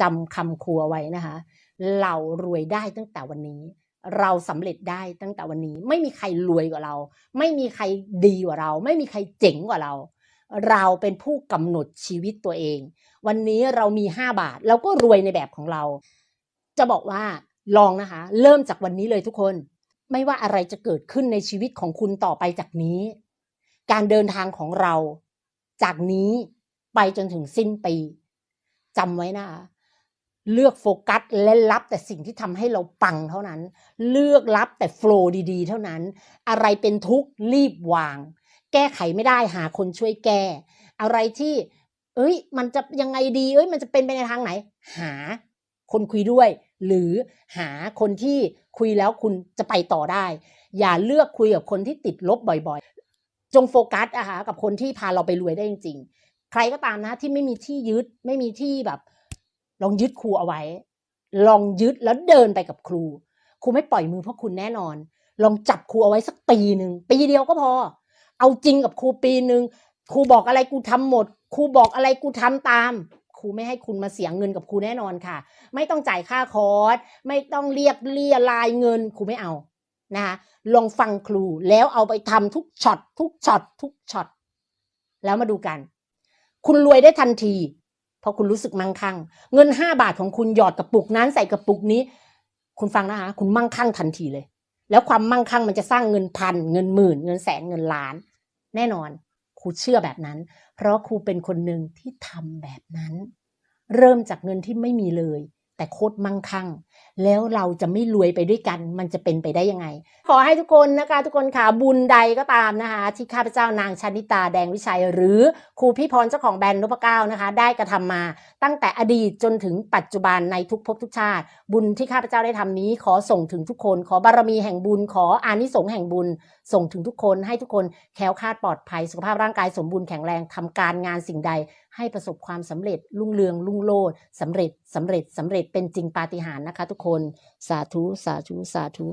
จำคำครูเอาไว้นะคะ เรารวยได้ตั้งแต่วันนี้ เราสำเร็จได้ตั้งแต่วันนี้ ไม่มีใครรวยกว่าเรา ไม่มีใครดีกว่าเรา ไม่มีใครเจ๋งกว่าเรา เราเป็นผู้กำหนดชีวิตตัวเอง วันนี้เรามี 5 บาท เราก็รวยในแบบของเรา จะบอกว่าลองนะคะ เริ่มจากวันนี้เลยทุกคน ไม่ว่าอะไรจะเกิดขึ้นในชีวิตของคุณต่อไปจากนี้ การเดินทางของเรา จากนี้ไปจนถึงสิ้นปีจำไว้นะคะ เลือกโฟกัสและรับแต่สิ่งที่ทำให้เราปังเท่านั้น เลือกรับแต่โฟล์ดีๆ เท่านั้น อะไรเป็นทุกข์รีบวาง แก้ไขไม่ได้หาคนช่วยแก้ อะไรที่ เอ้ย มันจะยังไงดี เอ้ย มันจะเป็นไปในทางไหน หาคนคุยด้วย หรือหาคนที่คุยแล้วคุณจะไปต่อได้ อย่าเลือกคุยกับคนที่ติดลบบ่อยๆ จงโฟกัสอะค่ะกับคนที่พาเราไปรวยได้จริงๆ ใครก็ตามนะที่ไม่มีที่ยึดไม่มีที่แบบ ลองยึดครูเอาไว้ ลองยึดแล้วเดินไปกับครู ครูไม่ปล่อยมือเพราะคุณแน่นอน ลองจับครูเอาไว้สักปีหนึ่งปีเดียวก็พอ เอาจริงกับครูปีหนึ่งครูบอกอะไรกูทำหมด ครูบอกอะไรกูทำตาม ครูไม่ให้คุณมาเสียเงินกับครูแน่นอนค่ะ ไม่ต้องจ่ายค่าคอร์สไม่ต้องเรียกเรียรายเงินครูไม่เอานะคะลองฟังครูแล้วเอาไปทำทุกช็อตทุกช็อตทุกช็อตแล้วมาดูกัน คุณรวยได้ทันที เพราะคุณรู้สึกมั่งคั่ง เงินห้าบาทของคุณหยอดกระปุกนั้นใส่กระปุกนี้ คุณฟังนะคะ คุณมั่งคั่งทันทีเลย แล้วความมั่งคั่งมันจะสร้างเงินพันเงินหมื่น เงินแสนเงินล้าน แน่นอนครูเชื่อแบบนั้น เพราะครูเป็นคนหนึ่งที่ทำแบบนั้น เริ่มจากเงินที่ไม่มีเลย แต่โคตรมั่งคั่งแล้วเราจะไม่รวยไปด้วยกัน มันจะเป็นไปได้ยังไง ขอให้ทุกคนนะคะ ทุกคนค่ะบุญใดก็ตามนะคะ ที่ข้าพเจ้านางชนิตาแดงวิชัย หรือครูพี่พรเจ้าของแบรนด์นพเก้านะคะ ได้กระทำมาตั้งแต่อดีตจนถึงปัจจุบันในทุกภพทุกชาติ บุญที่ข้าพเจ้าได้ทำนี้ ขอส่งถึงทุกคน ขอบารมีแห่งบุญ ขออานิสงส์แห่งบุญ ส่งถึงทุกคนให้ทุกคนแคล้วคลาดปลอดภัยสุขภาพร่างกายสมบูรณ์แข็งแรงทำการงานสิ่งใด ให้ประสบความสำเร็จรุ่งเรืองรุ่งโรจน์สำเร็จสำเร็จสำเร็จเป็นจริงปาฏิหาริย์นะคะ ทุกคน สาธุ สาธุ สาธุ